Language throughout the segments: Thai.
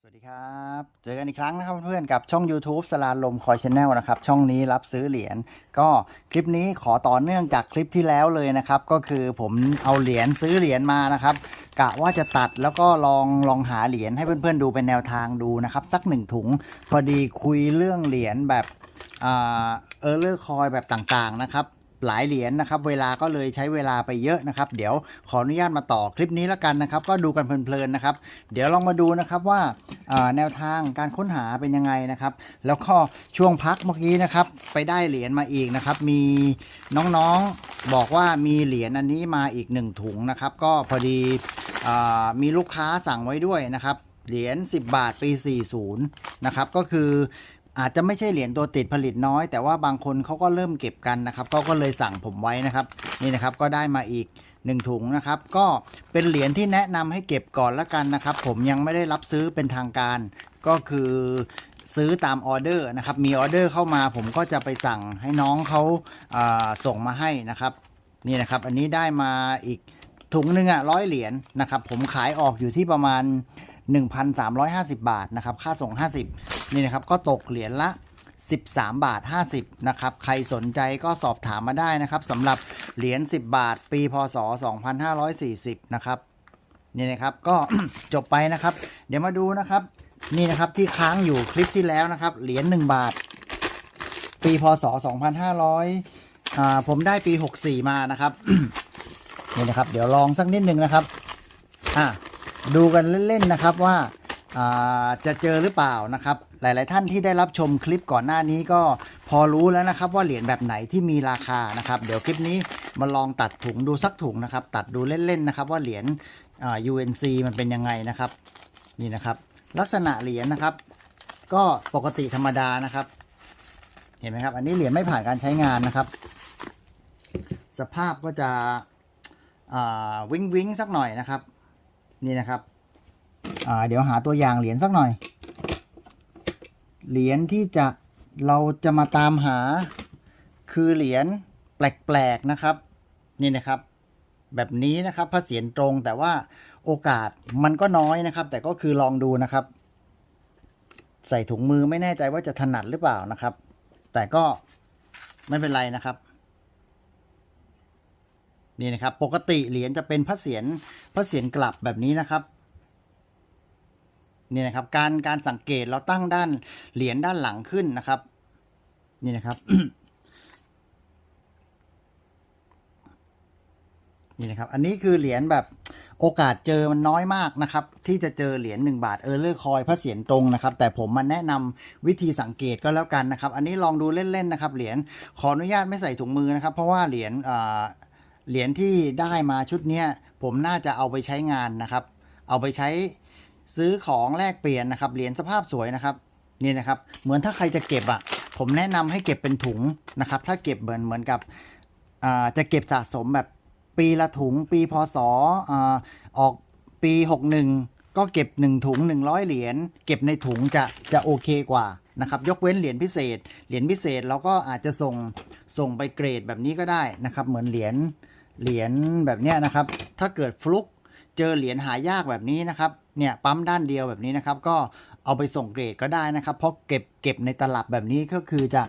สวัสดีครับ เจอกันอีกครั้งนะครับเพื่อนๆกับช่อง YouTube สลาลมคอยชแนลนะครับ ช่องนี้รับซื้อเหรียญก็คลิปนี้ขอต่อเนื่องจากคลิปที่แล้วเลยนะครับ ก็คือผมเอาเหรียญซื้อเหรียญมานะครับกะว่าจะตัดแล้วก็ลองลองหาเหรียญให้เพื่อนๆดูเป็นแนวทางดูนะครับ สักหนึ่งถุงพอดีคุยเรื่องเหรียญแบบเออเลอร์คอยแบบต่างๆนะครับ หลายเหรียญนะครับ เวลาก็เลยใช้เวลาไปเยอะนะครับ เดี๋ยวขออนุญาตมาต่อคลิปนี้แล้วกันนะครับ ก็ดูกันเพลินๆนะครับ เดี๋ยวลองมาดูนะครับว่าแนวทางการค้นหาเป็นยังไงนะครับ แล้วก็ช่วงพักเมื่อกี้นะครับ ไปได้เหรียญมาอีกนะครับ มีน้องๆบอกว่ามีเหรียญอันนี้มาอีกหนึ่งถุงนะครับ ก็พอดีอมีลูกค้าสั่งไว้ด้วยนะครับเหรียญ10 บาทปี 40 นะครับ ก็คือ อาจจะไม่ใช่เหรียญตัวติดผลิตน้อย แต่ว่าบางคนเขาก็เริ่มเก็บกันนะครับก็ก็เลยสั่งผมไว้นะครับ นี่นะครับก็ได้มาอีก1ถุงนะครับก็เป็นเหรียญที่แนะนำให้เก็บก่อนละกันนะครับ ผมยังไม่ได้รับซื้อเป็นทางการ ก็คือซื้อตามออเดอร์นะครับ มีออเดอร์เข้ามาผมก็จะไปสั่งให้น้องเขาาส่งมาให้นะครับ นี่นะครับ อันนี้ได้มาอีกถุงหนึ่งอะร้อยเหรียญนะครับ ผมขายออกอยู่ที่ประมาณ 1,350 บาทนะครับ ค่าส่ง 50 นี่นะครับก็ตกเหรียญละ 13 บาท 50 นะครับ ใครสนใจก็สอบถามมาได้นะครับสำหรับเหรียญ10 บาท ปีพศ 2540 นะครับนี่นะครับก็จบไปนะครับ เดี๋ยวมาดูนะครับ นี่นะครับที่ค้างอยู่คลิปที่แล้วนะครับ เหรียญ1บาท ปีพศ 2500อ่าผมได้ปี 64 มานะครับนี่นะครับ เดี๋ยวลองสักนิดหนึ่งนะครับอะดูกันเล่นๆนะครับว่าอ่าจะเจอหรือเปล่านะครับ หลาย ๆ ท่านที่ได้รับชมคลิปก่อนหน้านี้ก็พอรู้แล้วนะครับ ว่าเหรียญแบบไหนที่มีราคานะครับ เดี๋ยวคลิปนี้มาลองตัดถุงดูสักถุงนะครับ ตัดดูเล่น ๆ นะครับ ว่าเหรียญ UNC มันเป็นยังไงนะครับ นี่นะครับ ลักษณะเหรียญนะครับ ก็ปกติธรรมดานะครับ เห็นไหมครับ อันนี้เหรียญไม่ผ่านการใช้งานนะครับ สภาพก็จะวิงวิงสักหน่อยนะครับ นี่นะครับเดี๋ยวหาตัวอย่างเหรียญสักหน่อย เหรียญที่จะเราจะมาตามหา คือเหรียญแปลกๆนะครับ นี่นะครับ แบบนี้นะครับพระเศียรตรงแต่ว่าโอกาสมันก็น้อยนะครับ แต่ก็คือลองดูนะครับ ใส่ถุงมือไม่แน่ใจว่าจะถนัดหรือเปล่านะครับ แต่ก็ไม่เป็นไรนะครับนี่นะครับ ปกติเหรียญจะเป็นพระเศียรพระเศียรกลับแบบนี้นะครับ นี่นะครับการการสังเกตเราตั้งด้านเหรียญด้านหลังขึ้นนะครับ นี่นะครับนี่นะครับ อันนี้คือเหรียญแบบโอกาสเจอมันน้อยมากนะครับ ที่จะเจอเหรียญ1บาทเออร์เลอร์คอยพระเศียรตรงนะครับ แต่ผมมาแนะนำวิธีสังเกตก็แล้วกันนะครับ อันนี้ลองดูเล่นๆนะครับ เหรียญขออนุญาตไม่ใส่ถุงมือนะครับ เพราะว่าเหรียญอ่าเหรียญที่ได้มาชุดเนี้ยผมน่าจะเอาไปใช้งานนะครับ เอาไปใช้ ซื้อของแลกเปลี่ยนนะครับ เหรียญสภาพสวยนะครับ นี่นะครับ เหมือนถ้าใครจะเก็บอะ ผมแนะนำให้เก็บเป็นถุงนะครับ ถ้าเก็บเหมือนเหมือนกับจะเก็บสะสมแบบปีละถุง ปีพศอ่าออกปี 61 ก็เก็บ 1 ถุง 100 เหรียญเก็บในถุงจะจะโอเคกว่านะครับยกเว้นเหรียญพิเศษ เหรียญพิเศษเราก็อาจจะส่งส่งไปเกรดแบบนี้ก็ได้นะครับ เหมือนเหรียญเหรียญแบบเนี้ยนะครับ ถ้าเกิดฟลุก เจอเหรียญหายากแบบนี้นะครับ เนี่ยปั๊มด้านเดียวแบบนี้นะครับ ก็เอาไปส่งเกรดก็ได้นะครับ เพราะเก็บเก็บในตลับแบบนี้ก็คือจะ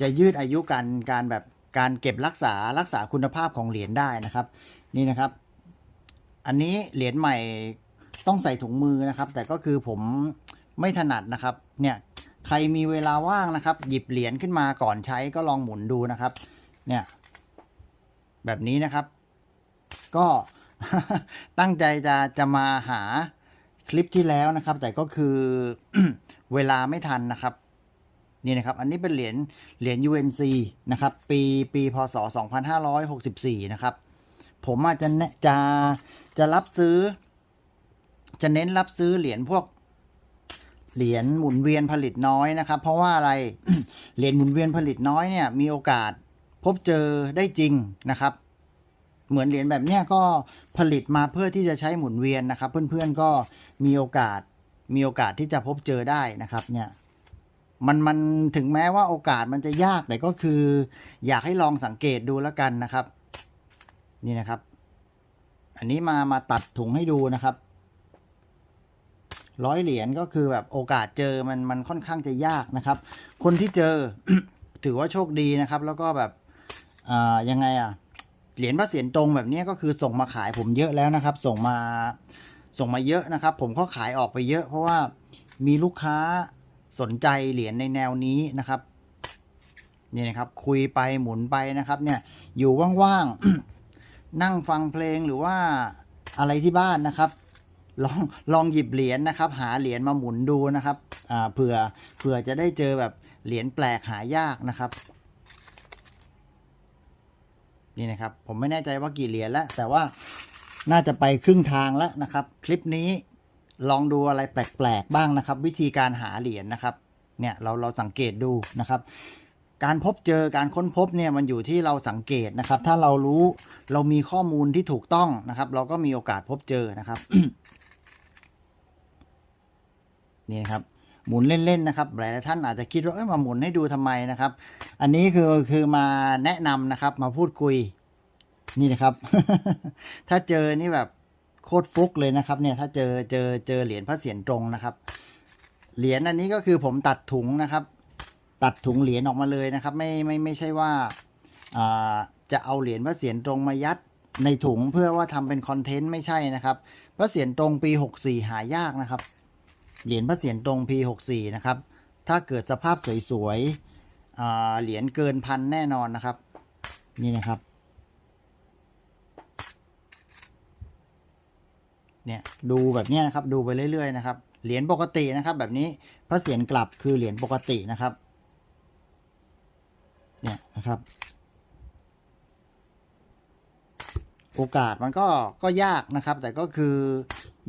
จะยืดอายุการการแบบการเก็บรักษารักษาคุณภาพของเหรียญได้นะครับ นี่นะครับ อันนี้เหรียญใหม่ต้องใส่ถุงมือนะครับ แต่ก็คือผมไม่ถนัดนะครับ เนี่ยใครมีเวลาว่างนะครับ หยิบเหรียญขึ้นมาก่อนใช้ก็ลองหมุนดูนะครับ เนี่ย แบบนี้นะครับ ก็ ตั้งใจจะจะมาหาคลิปที่แล้วนะครับ แต่ก็คือเวลาไม่ทันนะครับนี่นะครับ อันนี้เป็นเหรียญเหรียญ UNC นะครับ ปีปีพศ 2564 นะครับ ผมอาจจะจะจะรับซื้อ จะเน้นรับซื้อเหรียญพวกเหรียญหมุนเวียนผลิตน้อยนะครับ เพราะว่าอะไรเหรียญหมุนเวียนผลิตน้อยเนี่ยมีโอกาสพบเจอได้จริงนะครับ เหมือนเหรียญแบบเนี้ยก็ผลิตมาเพื่อที่จะใช้หมุนเวียนนะครับ เพื่อนๆก็มีโอกาสมีโอกาสที่จะพบเจอได้นะครับเนี่ยมันมันถึงแม้ว่าโอกาสมันจะยากแต่ก็คือ อยากให้ลองสังเกตดูแล้วกันนะครับ นี่นะครับ อันนี้มามาตัดถุงให้ดูนะครับร้อยเหรียญก็คือแบบโอกาสเจอมันมันค่อนข้างจะยากนะครับ คนที่เจอถือว่าโชคดีนะครับ แล้วก็แบบอ่ายังไงอะ เหรียญพระเศียรตรงแบบนี้ก็คือส่งมาขายผมเยอะแล้วนะครับ ส่งมาส่งมาเยอะนะครับ ผมก็ขายออกไปเยอะ เพราะว่ามีลูกค้าสนใจเหรียญในแนวนี้นะครับนี่นะครับ คุยไปหมุนไปนะครับ เนี่ยอยู่ว่างๆนั่งฟังเพลงหรือว่าอะไรที่บ้านนะครับ ลองลองหยิบเหรียญนะครับ หาเหรียญมาหมุนดูนะครับเผื่อเผื่อจะได้เจอแบบเหรียญแปลกหายากนะครับ นี่นะครับ ผมไม่แน่ใจว่ากี่เหรียญแล้วแต่ว่าน่าจะไปครึ่งทางแล้วนะครับ คลิปนี้ลองดูอะไรแปลกๆบ้างนะครับ วิธีการหาเหรียญนะครับ เนี่ยเราเราสังเกตดูนะครับ การพบเจอการค้นพบเนี่ยมันอยู่ที่เราสังเกตนะครับ ถ้าเรารู้เรามีข้อมูลที่ถูกต้องนะครับ เราก็มีโอกาสพบเจอนะครับ นี่นะครับ หมุนเล่นๆนะครับหลายท่านอาจจะคิดว่าเอ้ยมาหมุนให้ดูทำไมนะครับ อันนี้คือคือมาแนะนำนะครับ มาพูดคุยนี่นะครับ ถ้าเจอนี่แบบโคตรฟุกเลยนะครับเนี่ยถ้าเจอเจอเจอเหรียญพระเศียรตรงนะครับ เหรียญอันนี้ก็คือผมตัดถุงนะครับ ตัดถุงเหรียญออกมาเลยนะครับ ไม่ไม่ไม่ใช่ว่าอ่จะเอาเหรียญพระเศียรตรงมายัดในถุงเพื่อว่าทำเป็นคอนเทนต์ไม่ใช่นะครับพระเศียรตรงปี 64 หายากนะครับ เหรียญพระเศียรตรงปี64 นะครับ ถ้าเกิดสภาพสวยๆเหรียญเกินพันแน่นอนนะครับ นี่นะครับ เนี่ยดูแบบนี้นะครับ ดูไปเรื่อยๆนะครับ เหรียญปกตินะครับ แบบนี้พระเศียรกลับคือเหรียญปกตินะครับ เนี่ยนะครับโอกาสมันก็ก็ยากนะครับ แต่ก็คือ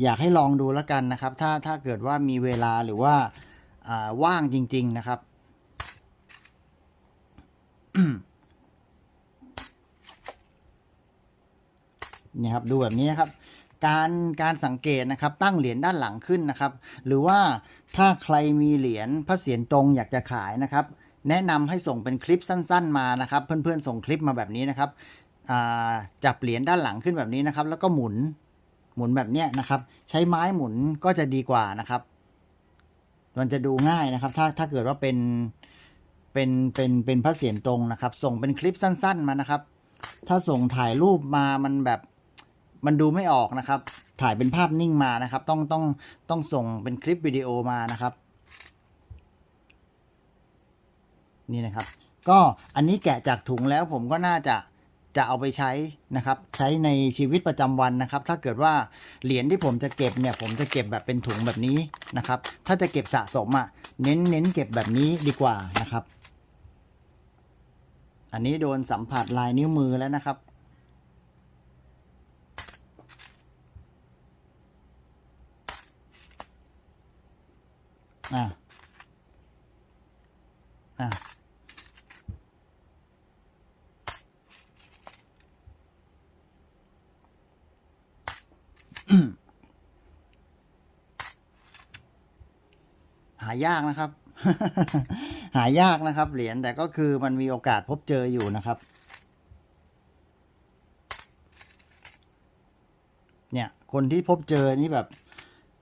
อยากให้ลองดูแล้วกันนะครับ ถ้าถ้าเกิดว่ามีเวลาหรือว่าาว่างจริง ๆ นะครับนี่ครับดูแบบนี้นครับ การการสังเกตนะครับ ตั้งเหรียญด้านหลังขึ้นนะครับ หรือว่าถ้าใครมีเหรียญพระเศียรตรงอยากจะขายนะครับ แนะนำให้ส่งเป็นคลิปสั้น ๆ มานะครับ เพื่อนๆส่งคลิปมาแบบนี้นะครับจับเหรียญด้านหลังขึ้นแบบนี้นะครับ แล้วก็หมุน หมุนแบบเนี้ยนะครับ ใช้ไม้หมุนก็จะดีกว่านะครับ มันจะดูง่ายนะครับ ถ้าถ้าเกิดว่าเป็นเป็นเป็นเป็นพระเศียรตรงนะครับ ส่งเป็นคลิปสั้น ๆมานะครับ ถ้าส่งถ่ายรูปมามันแบบมันดูไม่ออกนะครับ ถ่ายเป็นภาพนิ่งมานะครับ ต้องต้องต้องส่งเป็นคลิปวิดีโอมานะครับ นี่นะครับ ก็อันนี้แกะจากถุงแล้วผมก็น่าจะ จะเอาไปใช้นะครับใช้ในชีวิตประจำวันนะครับ ถ้าเกิดว่าเหรียญที่ผมจะเก็บเนี่ยผมจะเก็บแบบเป็นถุงแบบนี้นะครับ ถ้าจะเก็บสะสมอะเน้นเน้นเก็บแบบนี้ดีกว่านะครับ อันนี้โดนสัมผัสลายนิ้วมือแล้วนะครับอะอะ หายากนะครับ หายากนะครับ เหรียญแต่ก็คือมันมีโอกาสพบเจออยู่นะครับ เนี่ย คนที่พบเจอนี่แบบ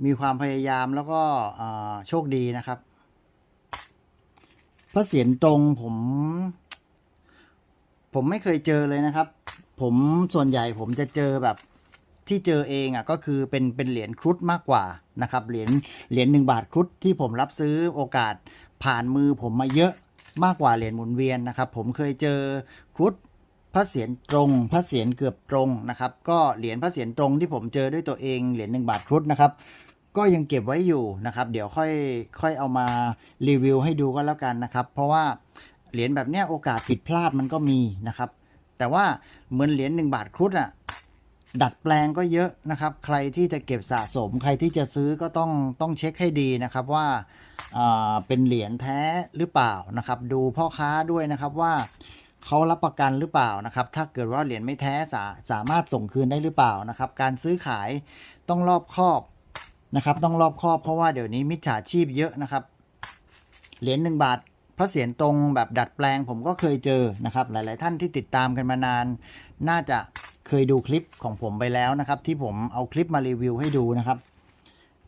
มีความพยายามแล้วก็โชคดีนะครับพระเศียรตรงผม ผมไม่เคยเจอเลยนะครับ ผมส่วนใหญ่ผมจะเจอแบบ ที่เจอเองอะก็คือเป็นเป็นเหรียญครุฑมากกว่านะครับเหรียญเหรียญหนึ่งบาทครุฑที่ผมรับซื้อโอกาสผ่านมือผมมาเยอะมากกว่าเหรียญหมุนเวียนนะครับ ผมเคยเจอครุฑพระเศียรตรงพระเศียรเกือบตรงนะครับ ก็เหรียญพระเศียรตรงที่ผมเจอด้วยตัวเองเหรียญหนึ่งบาทครุฑนะครับก็ยังเก็บไว้อยู่นะครับ เดี๋ยวค่อยค่อยเอามารีวิวให้ดูก็แล้วกันนะครับ เพราะว่าเหรียญแบบเนี้ยโอกาสผิดพลาดมันก็มีนะครับ แต่ว่าเหมือนเหรียญหนึ่งบาทครุฑอะ ดัดแปลงก็เยอะนะครับ ใครที่จะเก็บสะสม ใครที่จะซื้อก็ต้องต้องเช็คให้ดีนะครับว่าเป็นเหรียญแท้หรือเปล่านะครับ ดูพ่อค้าด้วยนะครับว่าเขารับประกันหรือเปล่านะครับ ถ้าเกิดว่าเหรียญไม่แท้สาสามารถส่งคืนได้หรือเปล่านะครับ การซื้อขายต้องรอบคอบนะครับ ต้องรอบคอบเพราะว่าเดี๋ยวนี้มิจฉาชีพเยอะนะครับ เหรียญหนึ่งบาทพระเศียรตรงแบบดัดแปลงผมก็เคยเจอนะครับ หลาย ๆ ท่านที่ติดตามกันมานาน น่าจะ เคยดูคลิปของผมไปแล้วนะครับ ที่ผมเอาคลิปมารีวิวให้ดูนะครับ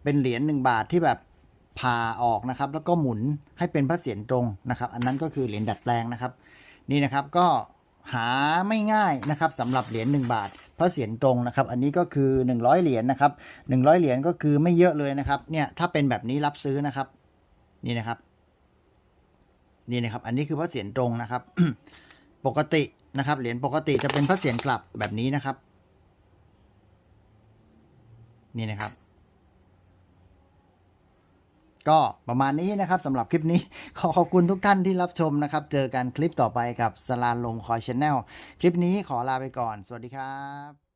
เป็นเหรียญหนึ่งบาทที่แบบผ่าออกนะครับ แล้วก็หมุนให้เป็นพระเศียรตรงนะครับ อันนั้นก็คือเหรียญดัดแปลงนะครับ นี่นะครับก็หาไม่ง่ายนะครับสำหรับเหรียญ1บาท พระเศียรตรงนะครับ อันนี้ก็คือ 100 เหรียญนะครับ 100 เหรียญก็คือไม่เยอะเลยนะครับ เนี่ยถ้าเป็นแบบนี้รับซื้อนะครับ นี่นะครับ นี่นะครับ อันนี้คือพระเศียรตรงนะครับ ปกติ นะครับเหรียญปกติจะเป็นพระเศียรกลับแบบนี้นะครับ นี่นะครับ ก็ประมาณนี้นะครับสำหรับคลิปนี้ ขอขอบคุณทุกท่านที่รับชมนะครับ เจอกันคลิปต่อไปกับสลานลงคอยชแนลคลิปนี้ขอลาไปก่อน สวัสดีครับ